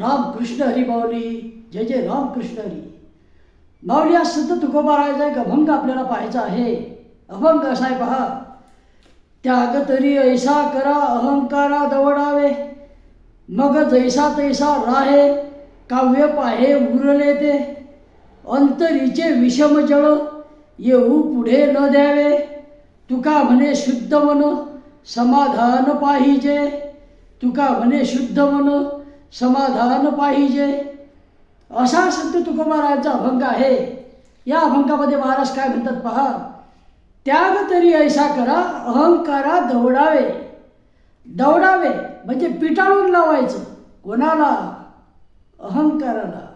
रामकृष्ण हरी माऊली जय जय रामकृष्ण हरी. माऊली आज संत तुकोबारायचा एक अभंग आपल्याला पाहायचा आहे. अभंग असाय पहा. त्याग तरी ऐसा करा अहंकारा दवडावे. मग जैसा तैसा राहे काव्य पाहे उरले ते. अंतरीचे विषम जळ येऊ पुढे न द्यावे. तुका म्हणे शुद्ध मन समाधान पाहिजे. तुका म्हणे शुद्ध मन समाधान पाहिजे. असा संत तुकोबारायांचा अभंग आहे. या अभंगामध्ये महाराज काय म्हणतात पहा? त्याग तरी ऐसा करा अहंकारा दौडावे. दौडावे म्हणजे पिटाळून लावायचं. कोणाला? अहंकाराला.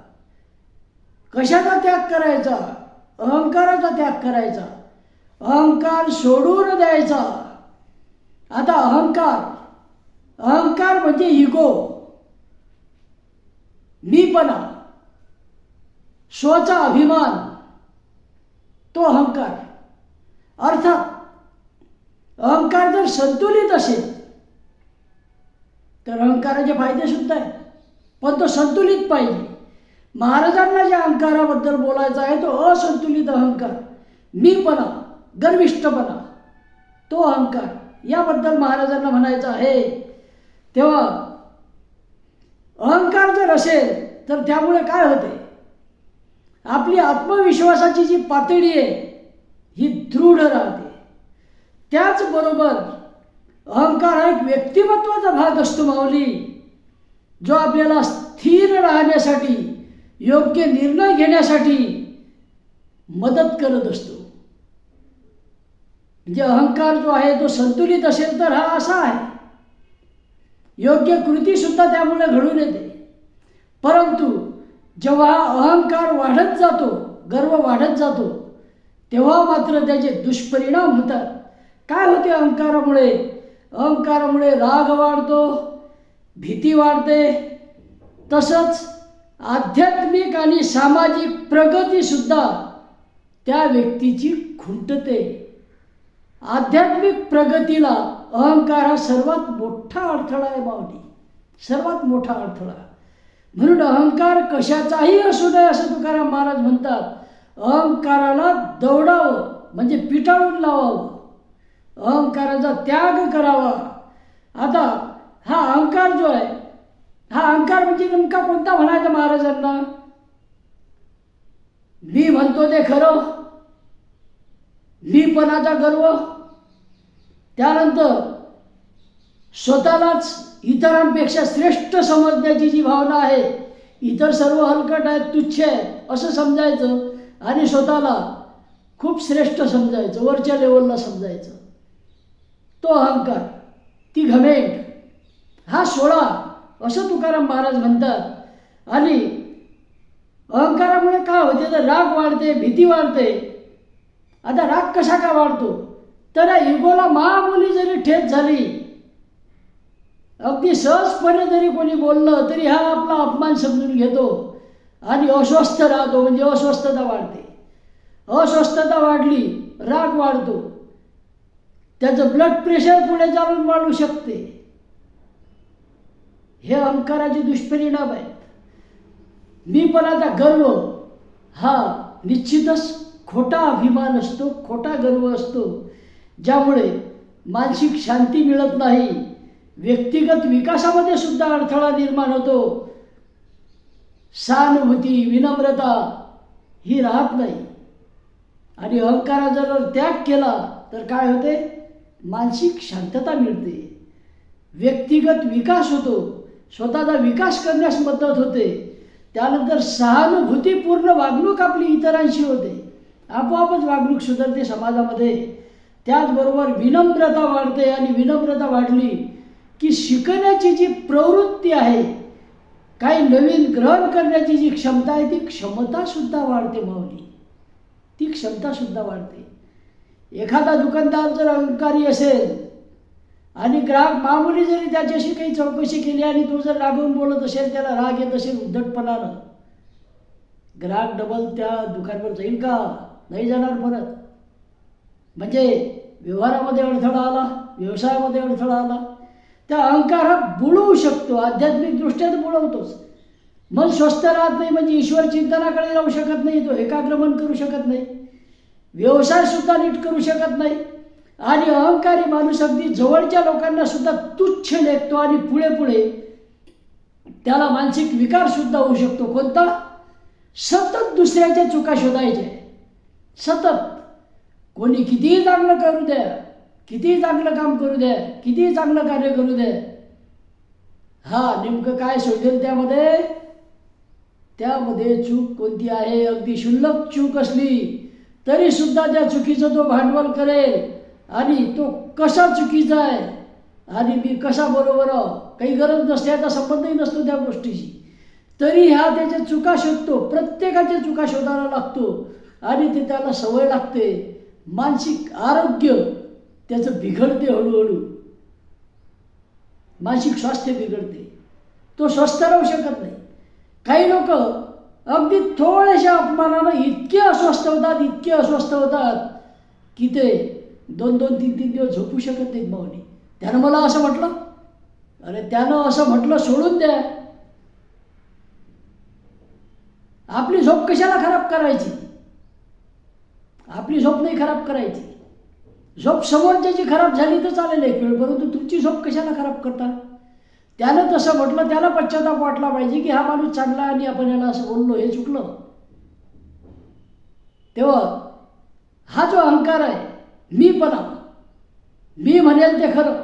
कशाचा त्याग करायचा? अहंकाराचा त्याग करायचा. अहंकार सोडून द्यायचा. आता अहंकार. अहंकार म्हणजे इगो मीपणा स्वचा अभिमान तो अहंकार. अर्थात अहंकार जर संतुलित असेल तर अहंकाराचे फायदे सुद्धा आहेत. पण तो संतुलित पाहिजे. महाराजांना ज्या अहंकाराबद्दल बोलायचा आहे तो असंतुलित अहंकार मीपणा गर्विष्ठपणा तो अहंकार याबद्दल महाराजांना म्हणायचं आहे. तेव्हा अहंकार जर असेल तर त्यामुळे काय होते? आपली आत्मविश्वासाची जी पातळी आहे ही दृढ राहते. त्याचबरोबर अहंकार हा एक व्यक्तिमत्वाचा भाग असतो माऊली. जो आपल्याला स्थिर राहण्यासाठी योग्य निर्णय घेण्यासाठी मदत करत असतो. म्हणजे अहंकार जो आहे तो संतुलित असेल तर हा असा आहे. योग्य कृतीसुद्धा त्यामुळे घडून येते. परंतु जेव्हा अहंकार वाढत जातो गर्व वाढत जातो तेव्हा मात्र त्याचे दुष्परिणाम होतात. काय होते अहंकारामुळे? अहंकारामुळे राग वाढतो भीती वाढते. तसंच आध्यात्मिक आणि सामाजिक प्रगतीसुद्धा त्या व्यक्तीची खुंटते. आध्यात्मिक प्रगतीला अहंकार हा सर्वात मोठा अडथळा आहे माऊली. सर्वात मोठा अडथळा. म्हणून अहंकार कशाचाही असू नये असं तुकाराम महाराज म्हणतात. अहंकाराला दौडावं म्हणजे पिटाळून लावावं. अहंकाराचा त्याग करावा. आता हा अहंकार जो आहे हा अहंकार म्हणजे नेमका कोणता म्हणायचा महाराजांना? मी म्हणतो ते खरं. मीपणाचा गर्व. त्यानंतर स्वतःलाच इतरांपेक्षा श्रेष्ठ समजण्याची जी भावना आहे इतर सर्व हलकट आहेत तुच्छ आहेत असं समजायचं आणि स्वतःला खूप श्रेष्ठ समजायचं वरच्या लेवलला समजायचं. तो अहंकार ती घमेंट हा सोळा असं तुकाराम महाराज म्हणतात. आणि अहंकारामुळे काय होते? तर राग वाढते भीती वाढते. आता राग कसा का वाढतो? तर या इगोला महामुली जरी ठेच झाली अगदी सहजपणे जरी कोणी बोललं तरी हा आपला अपमान समजून घेतो आणि अस्वस्थ राहतो म्हणजे अस्वस्थता वाढते. अस्वस्थता वाढली राग वाढतो. त्याचं ब्लड प्रेशर पुढे चालून वाढू शकते. हे अंकाराचे दुष्परिणाम आहेत. मी पण आता गर्व हा निश्चितच खोटा अभिमान असतो खोटा गर्व असतो. ज्यामुळे मानसिक शांती मिळत नाही. व्यक्तिगत विकासामध्ये सुद्धा अडथळा निर्माण होतो. सहानुभूती विनम्रता ही राहत नाही. आणि अहंकारा जर त्याग केला तर काय होते? मानसिक शांतता मिळते. व्यक्तिगत विकास होतो. स्वतःचा विकास करण्यास मदत होते. त्यानंतर सहानुभूतीपूर्ण वागणूक आपली इतरांशी होते. आपोआपच वागणूक सुधारते समाजामध्ये. त्याचबरोबर विनम्रता वाढते आणि विनम्रता वाढली की शिकण्याची जी प्रवृत्ती आहे काही नवीन ग्रहण करण्याची जी क्षमता आहे ती क्षमतासुद्धा वाढते माऊली. ती क्षमतासुद्धा वाढते. एखादा दुकानदार जर अहंकारी असेल आणि ग्राहक मामुली जरी त्याच्याशी काही चौकशी केली आणि तो जर रागवून बोलत असेल त्याला राग येत असेल उद्धटपणानं ग्राहक डबल त्या दुकानवर जाईल का? नाही जाणार परत. म्हणजे व्यवहारामध्ये अडथळा आला व्यवसायामध्ये अडथळा आला. त्या अहंकार हा बुडवू शकतो आध्यात्मिकदृष्ट्या तर बुडवतोच. मन स्वस्थ राहत नाही म्हणजे ईश्वर चिंतनाकडे राहू शकत नाही तो एकाग्र मन करू शकत नाही. व्यवसायसुद्धा नीट करू शकत नाही. आणि अहंकारी माणूस अगदी जवळच्या लोकांना सुद्धा तुच्छ लेखतो आणि पुढे पुढे त्याला मानसिक विकार सुद्धा होऊ शकतो. कोणता? सतत दुसऱ्याच्या चुका शोधायच्या सतत. कोणी कितीही चांगलं करू द्या कितीही चांगलं काम करू द्या कितीही चांगलं कार्य करू द्या हा नेमकं काय शोधेल त्यामध्ये? त्यामध्ये चूक कोणती आहे? अगदी शुल्लक चूक असली तरी सुद्धा त्या चुकीचं तो भांडवल करेल आणि तो कसा चुकीचा आहे? आणि मी कसा बरोबर काही गरज नसते याचा संबंधही नसतो त्या गोष्टीशी. तरी ह्या त्याच्या चुका शोधतो प्रत्येकाच्या चुका शोधायला लागतो आणि ते त्याला सवय लागते. मानसिक आरोग्य त्याचं बिघडते हळूहळू. मानसिक स्वास्थ्य बिघडते. तो स्वस्थ राहू शकत नाही. काही लोक अगदी थोड्याशा अपमानानं इतके अस्वस्थ होतात इतके अस्वस्थ होतात की ते दोन दोन तीन तीन दिवस झोपू शकत नाहीत भावनी. त्यानं मला असं म्हटलं? अरे त्यानं असं म्हटलं सोडून द्या. आपली झोप कशाला खराब करायची? आपली झोप नाही खराब करायची. झोप समोरच्याची खराब झाली तर चालेल एक वेळ परंतु तुमची झोप कशाला खराब करता? त्यानं तसं म्हटलं त्याला पश्चाताप वाटला पाहिजे की हा माणूस चांगला आणि आपण याला असं बोललो हे चुकलं. तेव्हा हा जो अहंकार आहे मी पणा मी म्हणेल ते खरं.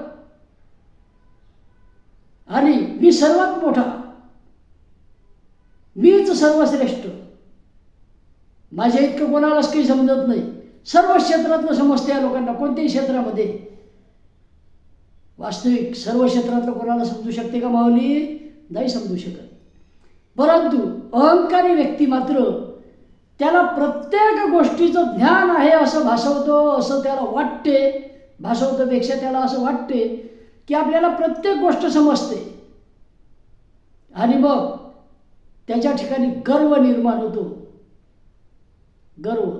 आणि मी सर्वात मोठा. मीच सर्वश्रेष्ठ. माझ्या इतकं कोणालाच काही समजत नाही. सर्व क्षेत्रातलं समजते या लोकांना कोणत्याही क्षेत्रामध्ये. वास्तविक सर्व क्षेत्रातलं कोणाला समजू शकते का माऊली? नाही समजू शकत. परंतु अहंकारी व्यक्ती मात्र त्याला प्रत्येक गोष्टीचं ज्ञान आहे असं भासवतो असं त्याला वाटते. भासवतोपेक्षा त्याला असं वाटते की आपल्याला प्रत्येक गोष्ट समजते. आणि मग त्याच्या ठिकाणी गर्व निर्माण होतो. गर्व.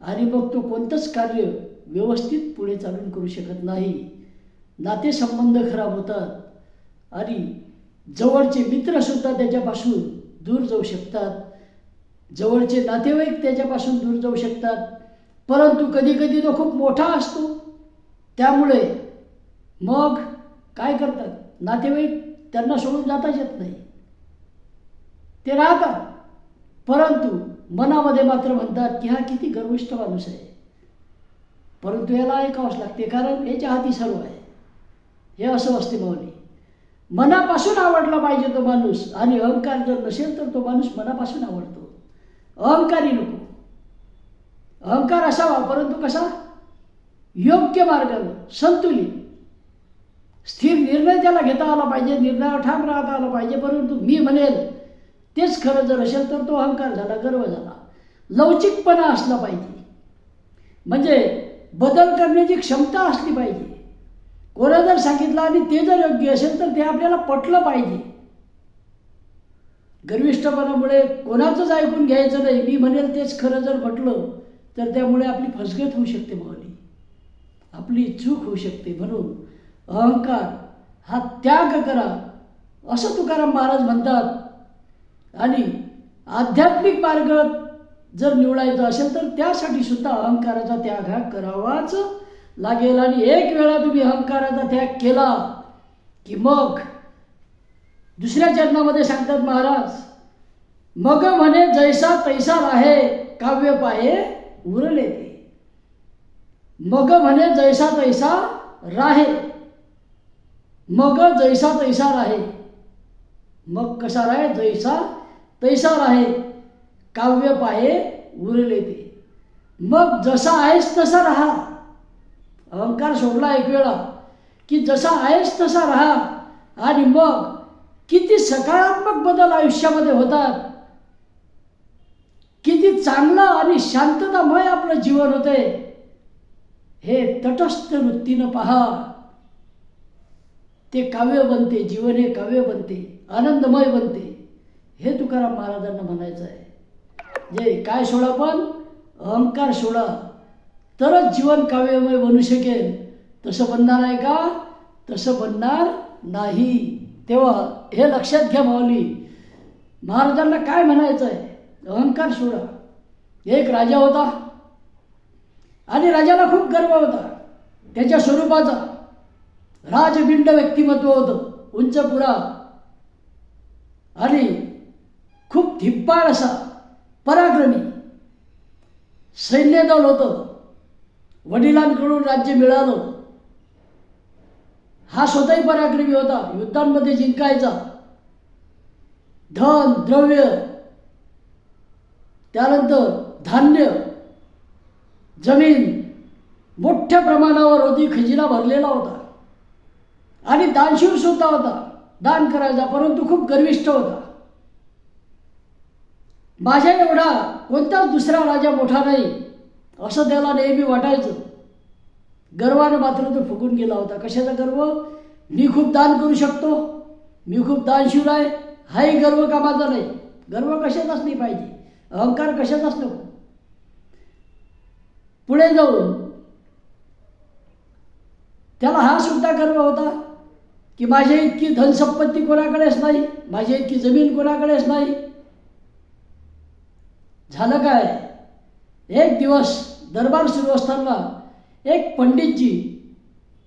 आणि मग तो कोणतंच कार्य व्यवस्थित पुढे चालून करू शकत नाही. नातेसंबंध खराब होतात. आणि जवळचे मित्रसुद्धा त्याच्यापासून दूर जाऊ शकतात. जवळचे नातेवाईक त्याच्यापासून दूर जाऊ शकतात. परंतु कधीकधी तो खूप मोठा असतो. त्यामुळे मग काय करतात? नातेवाईक त्यांना सोडून जाताच येत नाही. ते राहतात. परंतु मनामध्ये मात्र म्हणतात की हा किती गर्विष्ठ माणूस आहे. परंतु याला ऐकावंच लागते कारण याच्या हाती सर्व आहे. हे असं असते माऊली मनापासून आवडला पाहिजे तो माणूस आणि अहंकार जर नसेल तर तो माणूस मनापासून आवडतो. अहंकारी नको. अहंकार असावा परंतु कसा? योग्य मार्गानं संतुलित. स्थिर निर्णय त्याला घेता आला पाहिजे निर्णयावर ठाम राहता आला पाहिजे परंतु मी म्हणेल तेच खरं जर असेल तर तो अहंकार झाला गर्व झाला. लवचिकपणा असला पाहिजे. म्हणजे बदल करण्याची क्षमता असली पाहिजे. कोणा जर सांगितलं आणि ते जर योग्य असेल तर ते आपल्याला पटलं पाहिजे. गर्विष्ठपणामुळे कोणाचंच ऐकून घ्यायचं नाही. मी म्हणेल तेच खरं जर म्हटलं तर त्यामुळे आपली फसगत होऊ शकते माऊली आपली चूक होऊ शकते. म्हणून अहंकार हा त्याग करा. असं तुकाराम महाराज म्हणतात आणि आध्यात्मिक मार्ग जर निवडायचा असेल तर त्यासाठी सुद्धा अहंकाराचा त्याग हा करावाच लागेल. आणि एक वेळा तुम्ही अहंकाराचा त्याग केला की मग दुसऱ्या चरणामध्ये सांगतात महाराज मग म्हणे जैसा तैसा राहे काव्य पाये उरले ते. मग म्हणे जैसा तैसा राहे मग जैसा तैसा राहे मग कसा राहे जैसा तैसा आहे काव्य पाहे उरले ते. मग जसा आहेस तसा राहा. अहंकार सोडला एक वेळा की जसा आहेस तसा राहा. आणि मग किती सकारात्मक बदल आयुष्यामध्ये होतात. किती चांगलं आणि शांततामय आपलं जीवन होते. हे तटस्थ वृत्तीनं पहा. ते काव्य बनते जीवन हे काव्य बनते आनंदमय बनते. हे तुकाराम महाराजांना म्हणायचं आहे. जे काय सोडा पण अहंकार सोडा. तरच जीवन काव्यमय बनू शकेल. तसं बनणार आहे का? तसं बनणार नाही. तेव्हा हे लक्षात घ्या माऊली. महाराजांना काय म्हणायचं आहे? अहंकार सोडा. एक राजा होता. आणि राजाला खूप गर्व होता. त्याच्या स्वरूपाचा राजबिंड व्यक्तिमत्व होतं. उंच पुरा आणि खूप धिप्पाळ असा पराक्रमी. सैन्यदल होतं. वडिलांकडून राज्य मिळालं. हा स्वतःही पराक्रमी होता. युद्धांमध्ये जिंकायचा. धन द्रव्य त्यानंतर धान्य जमीन मोठ्या प्रमाणावर होती. खजिना भरलेला होता. आणि दानशूर सुद्धा होता. दान करायचा परंतु खूप गर्विष्ठ होता. माझ्या एवढा कोणताच दुसरा राजा मोठा नाही. असं त्याला नेहमी वाटायचं. गर्वानं मात्र तो फुकून गेला होता. कशाचा गर्व? मी खूप दान करू शकतो. मी खूप दानशूर आहे. हाही गर्व कामाचा नाही. गर्व कशाचाच नाही पाहिजे. अहंकार कशाचाच नको. पुढे जाऊन त्याला हा सुद्धा गर्व होता की माझ्या इतकी धनसंपत्ती कोणाकडेच नाही. माझ्या इतकी जमीन कोणाकडेच नाही. झालं काय? एक दिवस दरबार सुरू असताना एक पंडितजी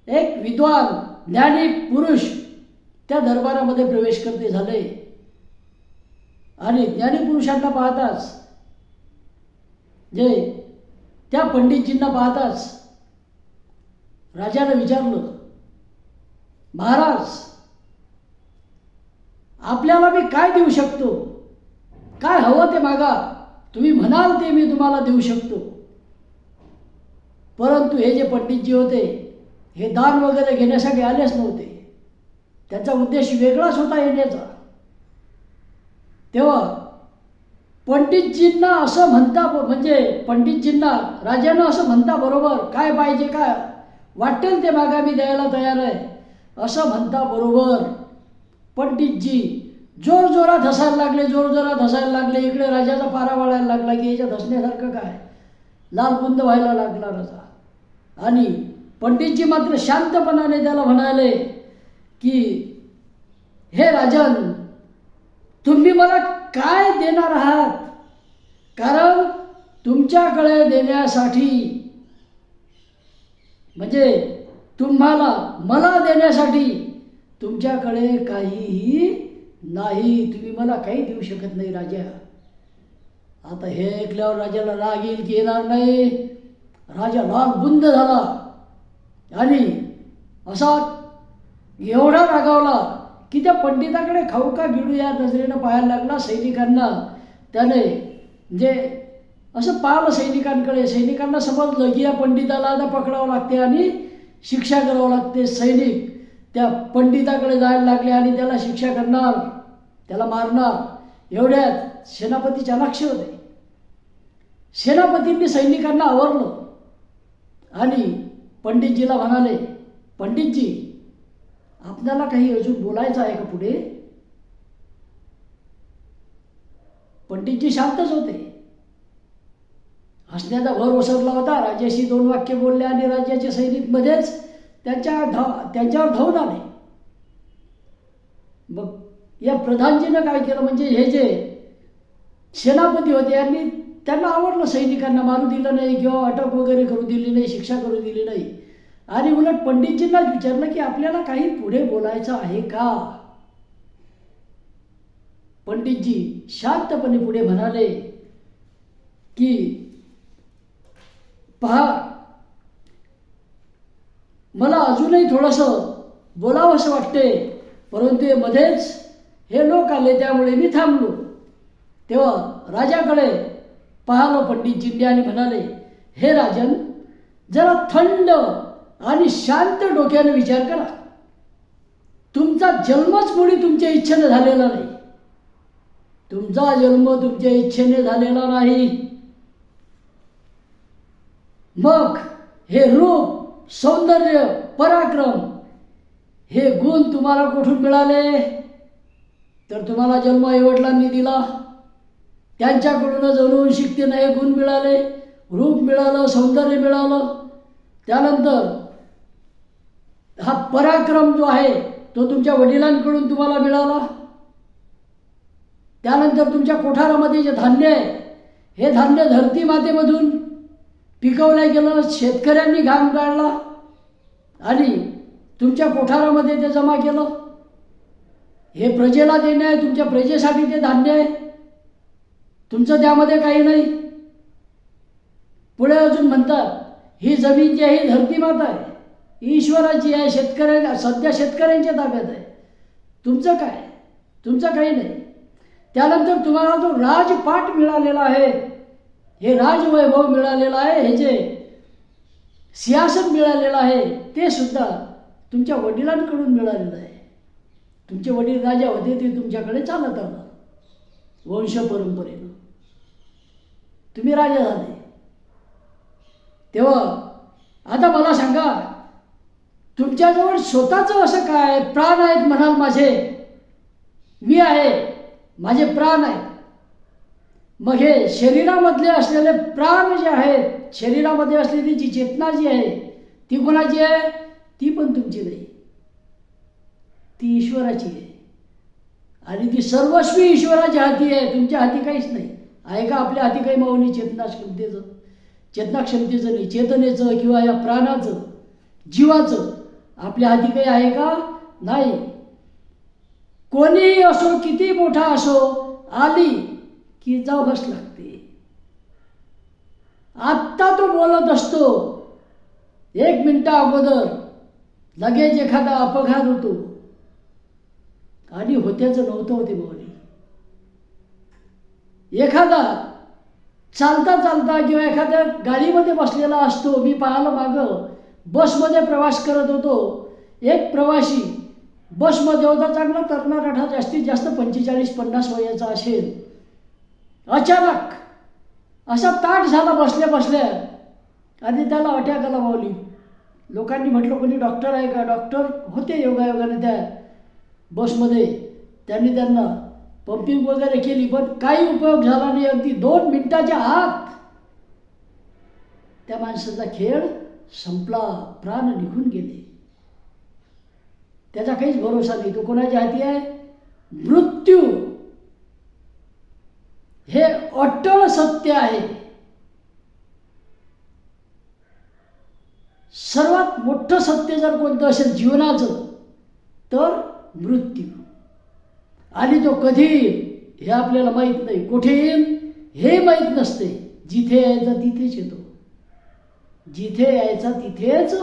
एक विद्वान ज्ञानी पुरुष त्या दरबारामध्ये प्रवेश करते झाले. आणि ज्ञानी पुरुषांना पाहताच जे त्या पंडितजींना पाहताच राजाने विचारलं महाराज आपल्याला मी काय देऊ शकतो? काय हवं ते मागा. तुम्ही म्हणाल ते मी तुम्हाला देऊ शकतो. परंतु हे जे पंडितजी होते हे दान वगैरे घेण्यासाठी आलेच नव्हते. त्यांचा उद्देश वेगळाच होता येण्याचा. तेव्हा पंडितजींना असं म्हणता म्हणजे पंडितजींना राजांना असं म्हणता बरोबर काय पाहिजे काय वाटेल ते मागा मी द्यायला तयार आहे असं म्हणता बरोबर. पंडितजी जोर जोरात हसायला लागले जोर जोरात हसायला लागले. इकडे राजाचा पारा वाळायला लागला की याच्यात हसण्यासारखं काय? लालबुंद व्हायला लागला राजा. आणि पंडितजी मात्र शांतपणाने त्याला म्हणाले की हे राजन तुम्ही मला काय देणार आहात? कारण तुमच्याकडे देण्यासाठी म्हणजे तुम्हाला मला देण्यासाठी तुमच्याकडे काहीही नाही तुम्ही मला काही देऊ शकत नाही राजा. आता हे ऐकल्यावर राजाला राग येईल की येणार नाही. राजा राग बुंद झाला. आणि असा एवढा रागावला की त्या पंडिताकडे खाऊ का गिळू या नजरेनं पाहायला लागला सैनिकांना. त्याने जे असं पाहिलं सैनिकांकडे सैनिकांना समजलं की या पंडिताला आता पकडावं लागते आणि शिक्षा करावं लागते सैनिक. त्या पंडिताकडे जायला लागले आणि त्याला शिक्षा करणार त्याला मारणार. एवढ्यात सेनापती चाणाक्ष होते. सेनापतींनी सैनिकांना आवरलं. आणि पंडितजीला म्हणाले पंडितजी आपल्याला काही अजून बोलायचं आहे का पुढे? पंडितजी शांतच होते. हसण्याचा भर ओसरला होता. राजाशी दोन वाक्य बोलले आणि राज्याचे सैनिक मध्येच त्यांच्या धा त्यांच्यावर धावून आले मग या प्रधानजीनं काय केलं म्हणजे हे जे सेनापती होते यांनी त्यांना आवडलं सैनिकांना मारू दिलं नाही किंवा अटक वगैरे करू दिली नाही शिक्षा करू दिली नाही. आणि उलट पंडितजींनाच विचारलं की आपल्याला काही पुढे बोलायचं आहे का? पंडितजी शांतपणे पुढे म्हणाले की पहा मला अजूनही थोडंसं बोलावंसं वाटते परंतु मध्येच हे लोक आले त्यामुळे मी थांबलो. तेव्हा राजाकडे पाहलो पंडितजींनी आणि म्हणाले हे राजन जरा थंड आणि शांत डोक्याने विचार करा. तुमचा जन्मच कोणी तुमच्या इच्छेने झालेला नाही. तुमचा जन्म तुमच्या इच्छेने झालेला नाही. मग हे रूप सौंदर्य पराक्रम हे गुण तुम्हाला कुठून मिळाले? तर तुम्हाला जन्म आईवडिलांनी दिला. त्यांच्याकडूनच अनुवंशिकतेनं हे गुण मिळाले रूप मिळालं सौंदर्य मिळालं. त्यानंतर हा पराक्रम जो आहे तो तुमच्या वडिलांकडून तुम्हाला मिळाला. त्यानंतर तुमच्या कोठारामध्ये जे धान्य आहे हे धान्य धरती मातेमधून पिकवलं गेलं शेतकऱ्यांनी घाम काढला आणि तुमच्या कोठारामध्ये ते जमा केलं. हे प्रजेला देणे आहे तुमच्या प्रजेसाठी ते धान्य आहे. तुमचं त्यामध्ये काही नाही. पुढे अजून म्हणतात ही जमीन जी आहे ही धरती माता आहे. ही ईश्वराची आहे शेतकऱ्या सध्या शेतकऱ्यांच्या ताब्यात आहे. तुमचं काय? तुमचं काही नाही. त्यानंतर तुम्हाला जो राजपाठ मिळालेला आहे. हे राजवैभव मिळालेलं आहे हे जे सिंहासन मिळालेलं आहे ते सुद्धा तुमच्या वडिलांकडून मिळालेलं आहे. तुमचे वडील राजा होते ते तुमच्याकडे चालत आलं. वंश परंपरेनं. तुम्ही राजा झाले. तेव्हा आता मला सांगा तुमच्याजवळ स्वतःचं असं काय? प्राण आहेत म्हणाल माझे. मी आहे. माझे प्राण आहेत. मग हे शरीरामधले असलेले प्राण जे आहेत शरीरामध्ये असलेली जी चेतना जी आहे ती कोणाची आहे? ती पण तुमची नाही. ती ईश्वराची आहे. आणि ती सर्वस्वी ईश्वराच्या हाती आहे तुमच्या हाती काहीच नाही. आहे का आपल्या हाती काही माऊली चेतना क्षमतेचं चेतना क्षमतेचं नाही चेतनेचं किंवा या प्राणाचं जीवाचं आपल्या हाती काही आहे का? नाही. कोणीही असो किती मोठा असो आली की जावंच लागते. आत्ता तो बोलत असतो एक मिनटा अगोदर लगेच एखादा अपघात होतो. आणि होत्याचं नव्हतं होते माऊली एखादा चालता चालता किंवा एखाद्या गाडीमध्ये बसलेला असतो मी पाहिलं मागं बसमध्ये प्रवास करत होतो. एक प्रवासी बसमध्ये होता चांगला तरणाराठा जास्तीत जास्त पंचेचाळीस पन्नास वयाचा असेल. अचानक असा ताट झाला बसल्या बसल्या. आणि त्याला अटॅक आला माऊली. लोकांनी म्हटलं कोणी डॉक्टर आहे का? डॉक्टर होते योगायोगाने त्या बसमध्ये. त्यांनी त्यांना पंपिंग वगैरे केली पण काही उपयोग झाला नाही. अगदी दोन मिनिटाच्या आत त्या माणसाचा खेळ संपला. प्राण निघून गेले. त्याचा काहीच भरोसा नाही. तो कोणाच्या हाती आहे? मृत्यू. हे अटळ सत्य आहे. सर्वात मोठं सत्य जर कोणतं असेल जीवनाचं तर मृत्यू. आणि तो कधी हे आपल्याला माहीत नाही. कुठे येईल हे माहीत नसते. जिथे यायचा तिथेच येतो. जिथे यायचा तिथेच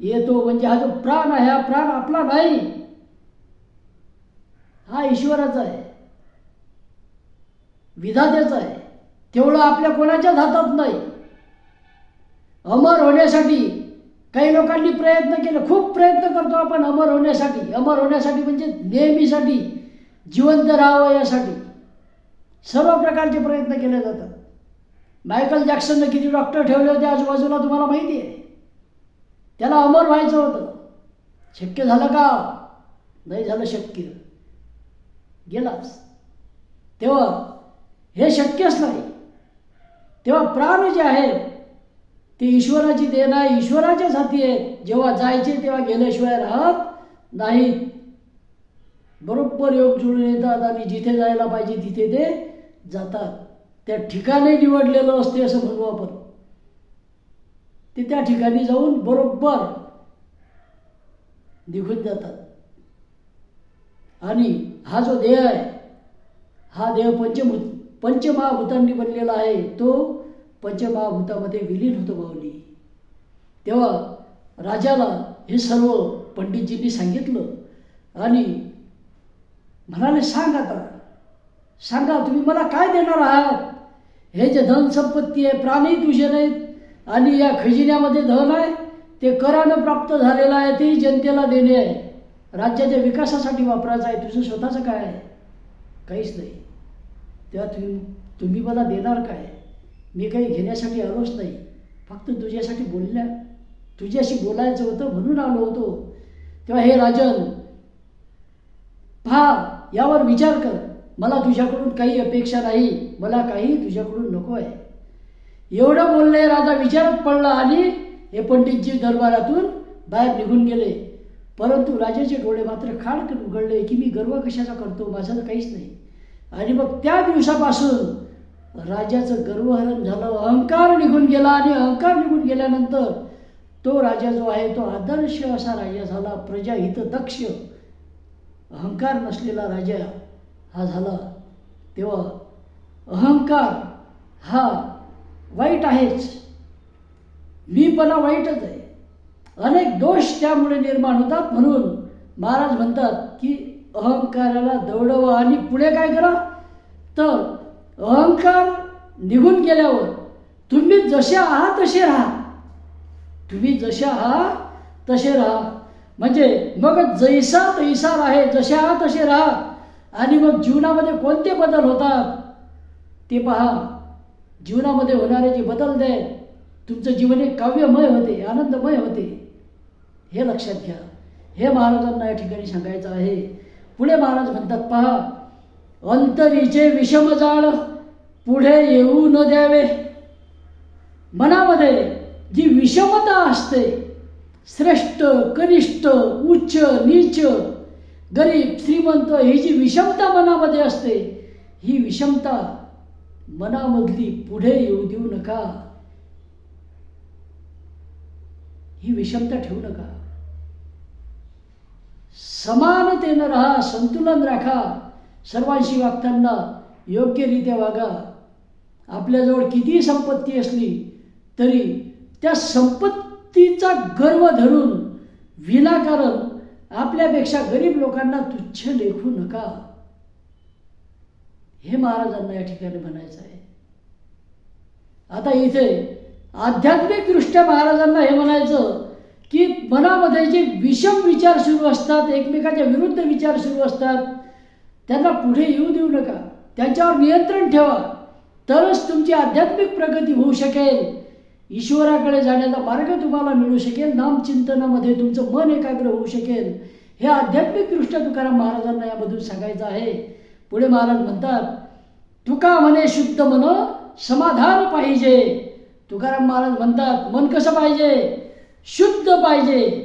येतो. म्हणजे हा जो प्राण आहे हा प्राण आपला नाही. हा ईश्वराचा आहे. विधातेचं आहे. तेवढं आपल्या कोणाच्याच हातात नाही. अमर होण्यासाठी काही लोकांनी प्रयत्न केले खूप प्रयत्न करतो आपण अमर होण्यासाठी. अमर होण्यासाठी म्हणजे नेहमीसाठी जिवंत राहावं यासाठी. सर्व प्रकारचे प्रयत्न केले जातात. मायकल जॅक्सननं किती डॉक्टर ठेवले होते आजूबाजूला तुम्हाला माहिती आहे? त्याला अमर व्हायचं होतं. शक्य झालं का? नाही झालं शक्य. गेलाच. तेव्हा हे शक्यच नाही. तेव्हा प्राण जे आहेत ते ईश्वराची देण आहे ईश्वराच्याच हाती आहेत जेव्हा जायचे तेव्हा गेल्याशिवाय राहत नाहीत. बरोबर योग जुळून येतात आणि जिथे जायला पाहिजे तिथे ते जातात. त्या ठिकाणी निवडलेलं असते असं म्हणू आपण. ते त्या ठिकाणी जाऊन बरोबर निघून जातात. आणि हा जो देह आहे हा देह पंचभूत पंचमहाभूतांनी बनलेला आहे तो पंचमहाभूतामध्ये विलीन होतो माऊली. तेव्हा राजाला हे सर्व पंडितजींनी सांगितलं आणि म्हणाले सांग आता सांगा तुम्ही मला काय देणार आहात? हे जे धन संपत्ती आहे प्राणही तुझे नाहीत आणि या खजिन्यामध्ये धन आहे ते करानं प्राप्त झालेलं आहे तेही जनतेला देणे आहे. राज्याच्या विकासासाठी वापरायचं आहे तुझं स्वतःचं काय आहे? काहीच नाही. तेव्हा तुम्ही तुम्ही मला देणार काय? मी काही घेण्यासाठी आलोच नाही. फक्त तुझ्यासाठी बोलल्या तुझ्याशी बोलायचं होतं म्हणून आलो होतो. तेव्हा हे राजन पहा यावर विचार कर. मला तुझ्याकडून काही अपेक्षा नाही. मला काही तुझ्याकडून नको आहे. एवढं बोलले राजा विचारात पडला आणि हे पंडितजी दरबारातून बाहेर निघून गेले. परंतु राजाचे डोळे मात्र खाडकन उघडले की मी गर्व कशाचा करतो? माझं तर काहीच नाही. आणि मग त्या दिवसापासून राजाचं गर्वहरण झालं अहंकार निघून गेला आणि अहंकार निघून गेल्यानंतर तो राजा जो आहे तो आदर्श असा राजा झाला प्रजा हित दक्ष. अहंकार नसलेला राजा हा झाला. तेव्हा अहंकार हा वाईट आहेच. मीपणा वाईटच आहे. अनेक दोष त्यामुळे निर्माण होतात म्हणून महाराज म्हणतात की अहंकाराला दौडवा आणि पुढे काय करा? तर अहंकार निघून गेल्यावर तुम्ही जसे आहात तसे राहा. तुम्ही जसे आहात तसे राहा. म्हणजे मग जैसा तैसा आहे जसे आहात तसे राहा. आणि मग जीवनामध्ये कोणते बदल होतात? ते पहा. जीवनामध्ये होणारे जे बदल दे तुमचं जीवन एक काव्यमय होते आनंदमय होते. हे लक्षात घ्या. हे महाराजांना या ठिकाणी सांगायचं आहे. पुढे महाराज म्हणतात पहा. अंतरीचे विषमजाळ पुढे येऊ न द्यावे. मनामध्ये जी विषमता असते श्रेष्ठ कनिष्ठ उच्च नीच गरीब श्रीमंत ही जी विषमता मनामध्ये असते ही विषमता मनामधली पुढे येऊ देऊ नका. ही विषमता ठेवू नका. समानतेनं राहा संतुलन राखा. सर्वांशी वागताना योग्यरित्या वागा. आपल्याजवळ कितीही संपत्ती असली तरी त्या संपत्तीचा गर्व धरून विनाकारण आपल्यापेक्षा गरीब लोकांना तुच्छ लेखू नका. हे महाराजांना या ठिकाणी म्हणायचं आहे. आता इथे आध्यात्मिकदृष्ट्या महाराजांना हे म्हणायचं की मनामध्ये जे विषम विचार सुरू असतात एकमेकाच्या विरुद्ध विचार सुरू असतात त्यांना पुढे येऊ देऊ नका. त्यांच्यावर नियंत्रण ठेवा. तरच तुमची आध्यात्मिक प्रगती होऊ शकेल. ईश्वराकडे जाण्याचा मार्ग तुम्हाला मिळू शकेल. नामचिंतनामध्ये तुमचं मन एकाग्र होऊ शकेल. हे आध्यात्मिकदृष्ट्या तुकाराम महाराजांना यामधून सांगायचं आहे. पुढे महाराज म्हणतात तुका म्हणे शुद्ध मन समाधान पाहिजे. तुकाराम महाराज म्हणतात मन कसं पाहिजे? शुद्ध पाहिजे.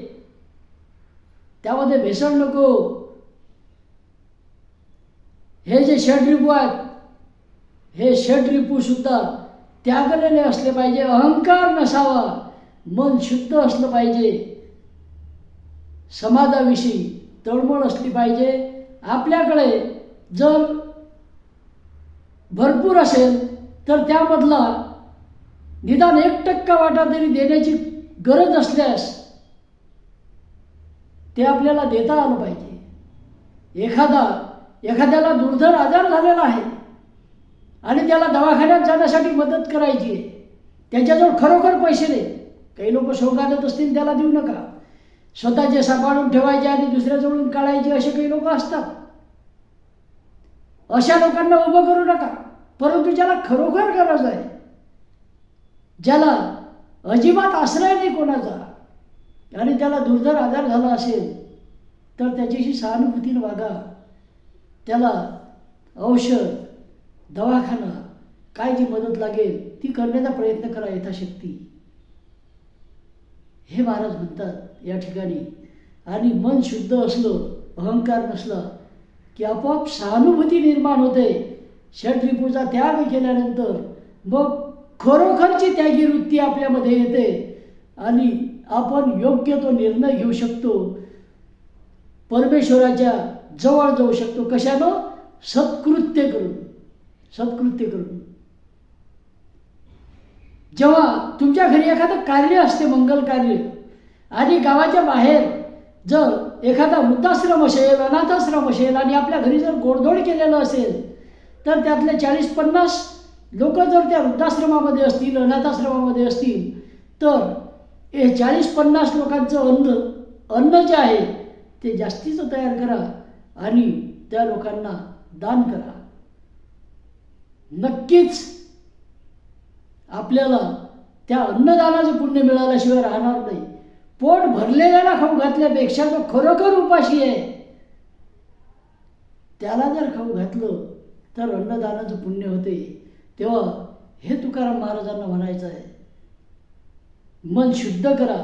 त्यामध्ये भेसळ नको. हे जे षडरिपू आहेत हे षडरिपूसुद्धा त्यागलेले असले पाहिजे अहंकार नसावा मन शुद्ध असलं पाहिजे समाजाविषयी तळमळ असली पाहिजे. आपल्याकडे जर भरपूर असेल तर त्यामधला निदान एक टक्का वाटा तरी देण्याची गरज असल्यास ते आपल्याला देता आलं पाहिजे. एखादा एखाद्याला दुर्धर आजार झालेला आहे आणि त्याला दवाखान्यात जाण्यासाठी मदत करायची आहे त्याच्याजवळ खरोखर पैसे नाही. काही लोक शोकानत असतील त्याला देऊ नका. स्वतःचे सांभाळून ठेवायचे आणि दुसऱ्याजवळून काढायचे असे काही लोक असतात. अशा लोकांना उभं करू नका परंतु ज्याला खरोखर गरज आहे ज्याला अजिबात आश्रय नाही कोणाचा आणि त्याला दुर्धर आजार झाला असेल तर त्याच्याशी सहानुभूतीनं वागा. त्याला औषध दवाखाना काय जी मदत लागेल ती करण्याचा प्रयत्न करा यथाशक्ती. हे महाराज म्हणतात या ठिकाणी. आणि मन शुद्ध असलं अहंकार नसला की आपोआप सहानुभूती निर्माण होते. षटरिपूचा त्याग केल्यानंतर मग खरोखरची त्यागी वृत्ती आपल्यामध्ये येते. आणि आपण योग्य तो निर्णय घेऊ शकतो. परमेश्वराच्या जवळ जाऊ शकतो. कशानं? सत्कृत्य करून. सत्कृत्य करून. जेव्हा तुमच्या घरी एखादं कार्य असते मंगल कार्य आणि गावाच्या बाहेर जर एखादा वृद्धाश्रम असेल अनाथाश्रम असेल आणि आपल्या घरी जर गोडधोड केलेलं असेल तर त्यातले चाळीस पन्नास लोक जर त्या वृद्धाश्रमामध्ये असतील अनाथाश्रमामध्ये असतील तर हे चाळीस पन्नास लोकांचं अन्न अन्न जे आहे ते जास्तीचं तयार करा. आणि त्या लोकांना दान करा. नक्कीच आपल्याला त्या अन्नदानाचं पुण्य मिळाल्याशिवाय राहणार नाही. पोट भरलेल्याला खाऊ घातल्यापेक्षा जो खरोखर उपाशी आहे. त्याला जर खाऊ घातलं तर अन्नदानाचं पुण्य होते. तेव्हा हे तुकाराम महाराजांना म्हणायचं आहे मन शुद्ध करा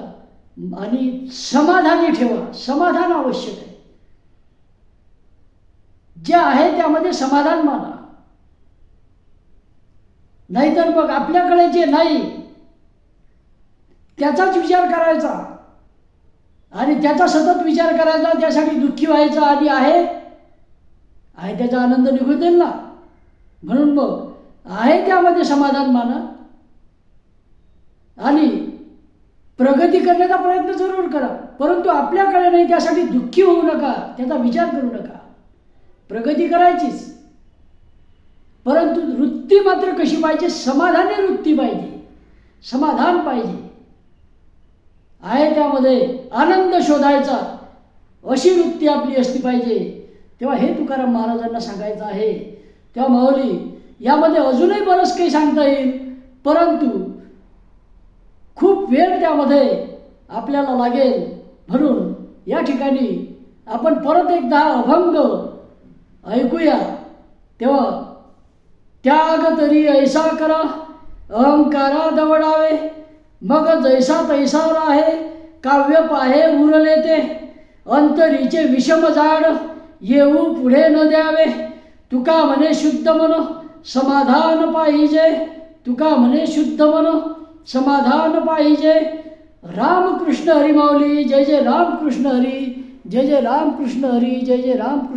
आणि समाधानी ठेवा. समाधान आवश्यक आहे. जे आहे त्यामध्ये समाधान माना. नाहीतर मग आपल्याकडे जे नाही त्याचाच विचार करायचा. आणि त्याचा सतत विचार करायचा त्यासाठी दुःखी व्हायचं आणि आहे आहे त्याचा आनंद निघून देईल ना. म्हणून मग आहे त्यामध्ये समाधान माना. आणि प्रगती करण्याचा प्रयत्न जरूर करा. परंतु आपल्याकडे नाही त्यासाठी दुःखी होऊ नका त्याचा विचार करू नका. प्रगती करायचीच. परंतु वृत्ती मात्र कशी पाहिजे? समाधानी वृत्ती पाहिजे. समाधान पाहिजे. आहे त्यामध्ये आनंद शोधायचा. अशी वृत्ती आपली असली पाहिजे. तेव्हा हे तुकाराम महाराजांना सांगायचं आहे. तेव्हा माऊली यामध्ये अजूनही बरंच काही सांगता येईल. परंतु खूप वेळ त्यामध्ये आपल्याला लागेल. म्हणून या ठिकाणी आपण परत एकदा अभंग ऐकूया. तेव्हा त्याग तरी ऐसा करा अहंकारा दवडावे. मग जैसा तैसा राहे काव्य पाहे उरले ते. अंतरीचे विषम झाड येऊ पुढे न द्यावे. तुका म्हणे शुद्ध मन समाधान पाहिजे. तुका म्हणे शुद्ध मन समाधान पाहिजे. रामकृष्ण हरी माऊली जय जय रामकृष्ण हरी जय जय रामकृष्ण हरी जय जय रामकृष्ण